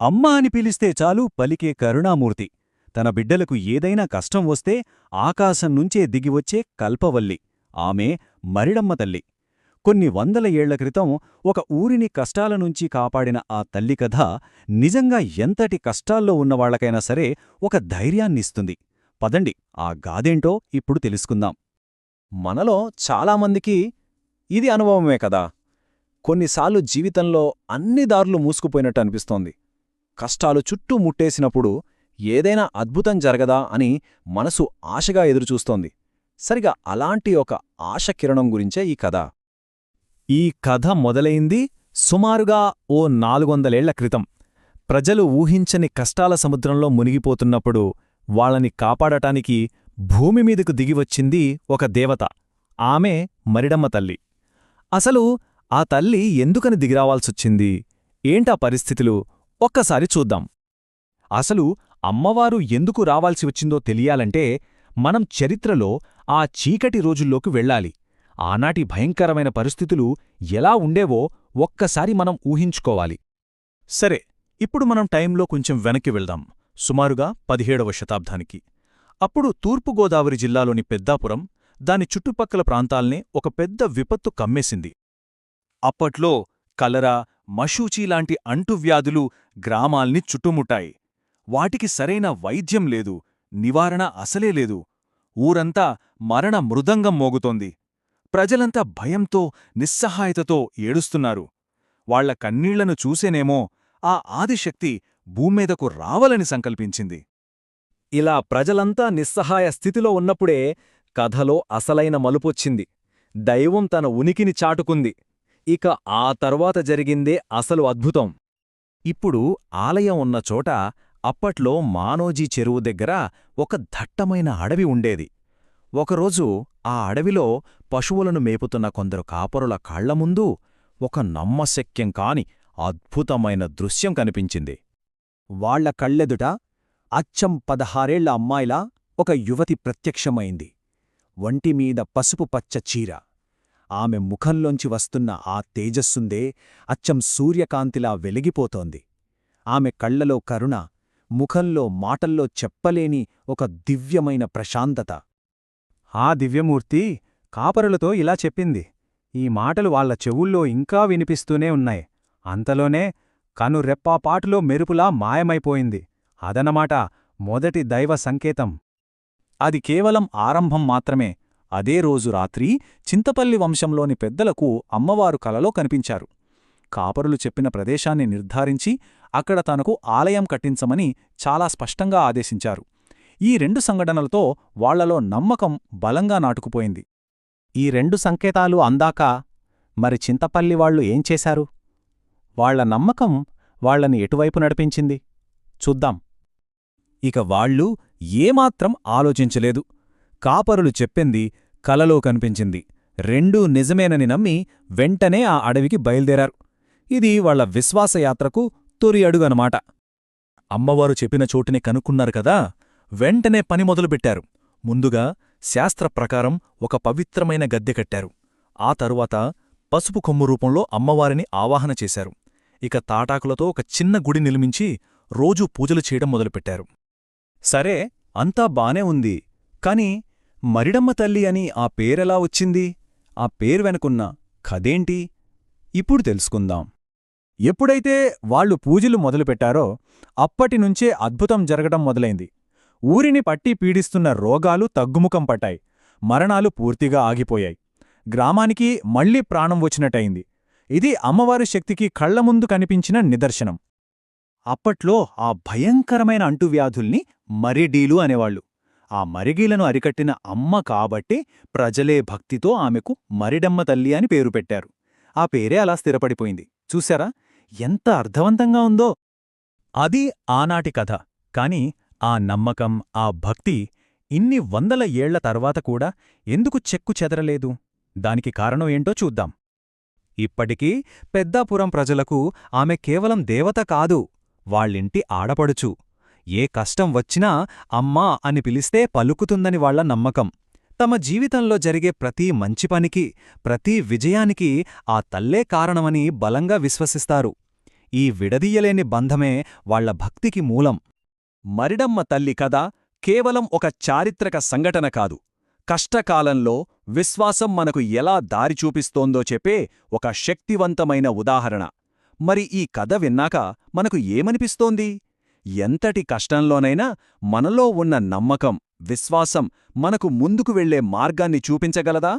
అమ్మ అని పిలిస్తే చాలు పలికే కరుణామూర్తి. తన బిడ్డలకు ఏదైనా కష్టం వస్తే ఆకాశం నుంచే దిగివచ్చే కల్పవల్లి. ఆమె మరిడమ్మ తల్లి. కొన్ని వందల ఏళ్ళ క్రితం ఒక ఊరిని కష్టాల నుంచి కాపాడిన ఆ తల్లి కథ నిజంగా ఎంతటి కష్టాల్లో ఉన్నవాళ్ళకైనా సరే ఒక ధైర్యాన్నిస్తుంది. పదండి ఆ గాదేంటో ఇప్పుడు తెలుసుకుందాం. మనలో చాలామందికి ఇది అనుభవమే కదా. కొన్నిసార్లు జీవితంలో అన్ని దారులు మూసుకుపోయినట్టు అనిపిస్తోంది. కష్టాలు చుట్టూ ముట్టేసినప్పుడు ఏదైనా అద్భుతం జరగదా అని మనసు ఆశగా ఎదురుచూస్తోంది. సరిగా అలాంటి ఒక ఆశ కిరణం గురించే ఈ కథ. ఈ కథ మొదలైంది సుమారుగా ఓ నాలుగొందలేళ్ళ క్రితం. ప్రజలు ఊహించని కష్టాల సముద్రంలో మునిగిపోతున్నప్పుడు వాళ్ళని కాపాడటానికి భూమిమీదకు దిగివచ్చింది ఒక దేవత. ఆమె మరిడమ్మ తల్లి. అసలు ఆ తల్లి ఎందుకని దిగిరావాల్సొచ్చింది? ఏంటా పరిస్థితులు? ఒక్కసారి చూద్దాం. అసలు అమ్మవారు ఎందుకు రావాల్సి వచ్చిందో తెలియాలంటే మనం చరిత్రలో ఆ చీకటి రోజుల్లోకి వెళ్ళాలి. ఆనాటి భయంకరమైన పరిస్థితులు ఎలా ఉండేవో ఒక్కసారి మనం ఊహించుకోవాలి. సరే ఇప్పుడు మనం టైంలో కొంచెం వెనక్కి వెళ్దాం. సుమారుగా పదిహేడవ శతాబ్దానికి. అప్పుడు తూర్పుగోదావరి జిల్లాలోని పెద్దాపురం దాని చుట్టుపక్కల ప్రాంతాల్నే ఒక పెద్ద విపత్తు కమ్మేసింది. అప్పట్లో కలరా మషూచి లాంటి అంటువ్యాధులు గ్రామాల్ని చుట్టుముట్టాయి. వాటికి సరైన వైద్యం లేదు నివారణ అసలే లేదు. ఊరంతా మరణ మృదంగం మోగుతోంది. ప్రజలంతా భయంతో నిస్సహాయతతో ఏడుస్తున్నారు. వాళ్ళ కన్నీళ్ళను చూసేనేమో ఆ ఆదిశక్తి భూమ్మీదకు రావాలని సంకల్పించింది. ఇలా ప్రజలంతా నిస్సహాయ స్థితిలో ఉన్నప్పుడే కథలో అసలైన మలుపొచ్చింది. దైవం తన ఉనికిని చాటుకుంది. ఇక ఆ తర్వాత జరిగిందే అసలు అద్భుతం. ఇప్పుడు ఆలయం ఉన్న చోట అప్పట్లో మానోజీ చెరువు దగ్గర ఒక దట్టమైన అడవి ఉండేది. ఒకరోజు ఆ అడవిలో పశువులను మేపుతున్న కొందరు కాపరుల కాళ్ళ ముందు ఒక నమ్మశక్యం కాని అద్భుతమైన దృశ్యం కనిపించింది. వాళ్ళ కళ్ళెదుట అచ్చం పదహారేళ్ళ అమ్మాయిలా ఒక యువతి ప్రత్యక్షమైంది. వంటిమీద పసుపు పచ్చ చీర. ఆమె ముఖంలోంచి వస్తున్న ఆ తేజస్సుందే అచ్చం సూర్యకాంతిలా వెలిగిపోతోంది. ఆమె కళ్ళలో కరుణ ముఖంలో మాటల్లో చెప్పలేని ఒక దివ్యమైన ప్రశాంతత. ఆ దివ్యమూర్తి కాపరులతో ఇలా చెప్పింది. ఈ మాటలు వాళ్ళ చెవుల్లో ఇంకా వినిపిస్తూనే ఉన్నాయి. అంతలోనే కనురెప్పాపాటులో మెరుపులా మాయమైపోయింది. అదనమాట మొదటి దైవ సంకేతం. అది కేవలం ఆరంభం మాత్రమే. అదే రోజు రాత్రి చింతపల్లి వంశంలోని పెద్దలకు అమ్మవారు కలలో కనిపించారు. కాపరులు చెప్పిన ప్రదేశాన్ని నిర్ధారించి అక్కడ తనకు ఆలయం కట్టించమని చాలా స్పష్టంగా ఆదేశించారు. ఈ రెండు సంఘటనలతో వాళ్ళలో నమ్మకం బలంగా నాటుకుపోయింది. ఈ రెండు సంకేతాలు అందాక మరి చింతపల్లి వాళ్ళు ఏం చేశారు? వాళ్ళ నమ్మకం వాళ్ళని ఎటువైపు నడిపించింది? చూద్దాం. ఇక వాళ్ళు ఏమాత్రం ఆలోచించలేదు. కాపరులు చెప్పింది కలలో కనిపించింది. రెండూ నిజమేనని నమ్మి వెంటనే ఆ అడవికి బయల్దేరారు. ఇది వాళ్ళ విశ్వాసయాత్రకు తొరి అడుగనమాట. అమ్మవారు చెప్పిన చోటుని కనుక్కున్నారు కదా వెంటనే పని మొదలుపెట్టారు. ముందుగా శాస్త్ర ప్రకారం ఒక పవిత్రమైన గద్దె కట్టారు. ఆ తరువాత పసుపు కొమ్ము రూపంలో అమ్మవారిని ఆవాహన చేశారు. ఇక తాటాకులతో ఒక చిన్న గుడి నిర్మించి రోజూ పూజలు చేయడం మొదలుపెట్టారు. సరే అంతా బానే ఉంది కాని మరిడమ్మ తల్లి అని ఆ పేరెలా వచ్చింది? ఆ పేరు వెనుకున్న కదేంటి ఇప్పుడు తెలుసుకుందాం. ఎప్పుడైతే వాళ్ళు పూజలు మొదలుపెట్టారో అప్పటినుంచే అద్భుతం జరగడం మొదలైంది. ఊరిని పట్టి పీడిస్తున్న రోగాలు తగ్గుముఖం పట్టాయి. మరణాలు పూర్తిగా ఆగిపోయాయి. గ్రామానికి మళ్ళీ ప్రాణం వచ్చినట్టయింది. ఇది అమ్మవారి శక్తికి కళ్ళ ముందు కనిపించిన నిదర్శనం. అప్పట్లో ఆ భయంకరమైన అంటువ్యాధుల్ని మరిడీలు అనేవాళ్ళు ఆ మరిగీలను అరికట్టిన అమ్మ కాబట్టి ప్రజలే భక్తితో ఆమెకు మరిడమ్మ తల్లి అని పేరు పెట్టారు. ఆ పేరే అలా స్థిరపడిపోయింది. చూశారా? ఎంత అర్థవంతంగా ఉందో! అది ఆనాటి కథ. కాని ఆ నమ్మకం ఆ భక్తి ఇన్ని వందల ఏళ్ళ తర్వాత కూడా ఎందుకు చెక్కు చెదరలేదు? దానికి కారణం ఏంటో చూద్దాం. ఇప్పటికీ పెద్దాపురం ప్రజలకు ఆమె కేవలం దేవత కాదు వాళ్ళింటి ఆడపడుచు. ఏ కష్టం వచ్చినా అమ్మా అని పిలిస్తే పలుకుతుందని వాళ్ళ నమ్మకం. తమ జీవితంలో జరిగే ప్రతి మంచి పనికి ప్రతి విజయానికి ఆ తల్లే కారణమని బలంగా విశ్వసిస్తారు. ఈ విడదీయలేని బంధమే వాళ్ళ భక్తికి మూలం. మరిడమ్మ తల్లి కథ కేవలం ఒక చారిత్రక సంఘటన కాదు. కష్టకాలంలో విశ్వాసం మనకు ఎలా దారి చూపిస్తోందో చెప్పే ఒక శక్తివంతమైన ఉదాహరణ. మరి ఈ కథ విన్నాక మనకు ఏమనిపిస్తోంది? ఎంతటి కష్టంలోనైనా మనలో ఉన్న నమ్మకం విశ్వాసం మనకు ముందుకు వెళ్ళే మార్గాన్ని చూపించగలదా?